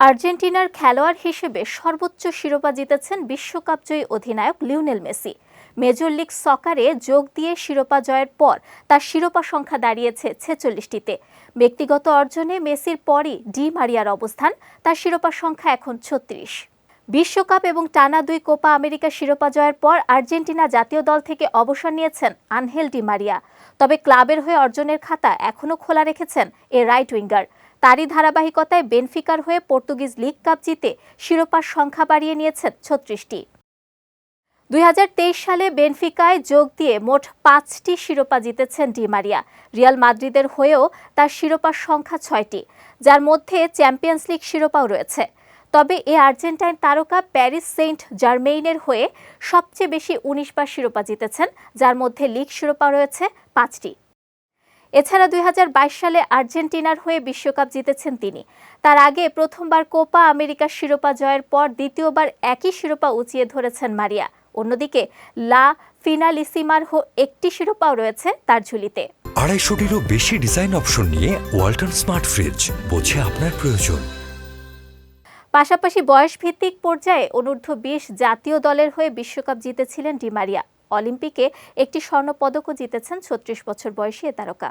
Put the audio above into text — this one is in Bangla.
আর্জেন্টিনার খেলোয়াড় হিসেবে সর্বোচ্চ শিরোপা জিতেছেন বিশ্বকাপজয়ী অধিনায়ক লিওনেল মেসি। মেজর লিগ সকারে যোগ দিয়ে শিরোপা জয়ের পর তার শিরোপা সংখ্যা দাঁড়িয়েছে ছেচল্লিশটিতে। ব্যক্তিগত অর্জনে মেসির পরই ডি মারিয়ার অবস্থান, তার শিরোপা সংখ্যা এখন ছত্রিশ। বিশ্বকাপ এবং টানা দুই কোপা আমেরিকা শিরোপা জয়ের পর আর্জেন্টিনা জাতীয় দল থেকে অবসর নিয়েছেন আনহেল ডি মারিয়া। তবে ক্লাবের হয়ে অর্জনের খাতা এখনও খোলা রেখেছেন এ রাইট উইঙ্গার। তারই ধারাবাহিকতায় বেনফিকার হয়ে পর্তুগিজ লিগ কাপ জিতে শিরোপার সংখ্যা বাড়িয়ে নিয়েছেন ছত্রিশটি। দুই হাজার তেইশ সালে বেনফিকায় যোগ দিয়ে মোট পাঁচটি শিরোপা জিতেছেন ডিমারিয়া রিয়াল মাদ্রিদের হয়েও তার শিরোপার সংখ্যা ছয়টি, যার মধ্যে চ্যাম্পিয়ন্স লিগ শিরোপাও রয়েছে। তবে এ আর্জেন্টাইন তারকা প্যারিস সেন্ট জার্মেইনের হয়ে সবচেয়ে বেশি উনিশ বার শিরোপা জিতেছেন, যার মধ্যে লিগ শিরোপা রয়েছে পাঁচটি। এছাড়া দুই হাজার বাইশ সালে আর্জেন্টিনার হয়ে বিশ্বকাপ জিতেছেন তিনি। তার আগে প্রথমবার কোপা আমেরিকার শিরোপা জয়ের পর দ্বিতীয়বার একই শিরোপা উঁচিয়ে ধরেছেন মারিয়া। অন্যদিকে লা ফিনালিসিমার হো একটি শিরোপাও রয়েছে তার ঝুলিতে। আড়াইশোটিরও বেশি ডিজাইন অপশন নিয়ে ওয়ালটন স্মার্ট ফ্রিজ বোঝে আপনার প্রয়োজন। পাশাপাশি বয়সভিত্তিক পর্যায়ে অনূর্ধ্ব বিশ জাতীয় দলের হয়ে বিশ্বকাপ জিতেছিলেন ডিমারিয়া অলিম্পিকে একটি স্বর্ণপদকও জিতেছেন ছত্রিশ বছর বয়সী এ তারকা।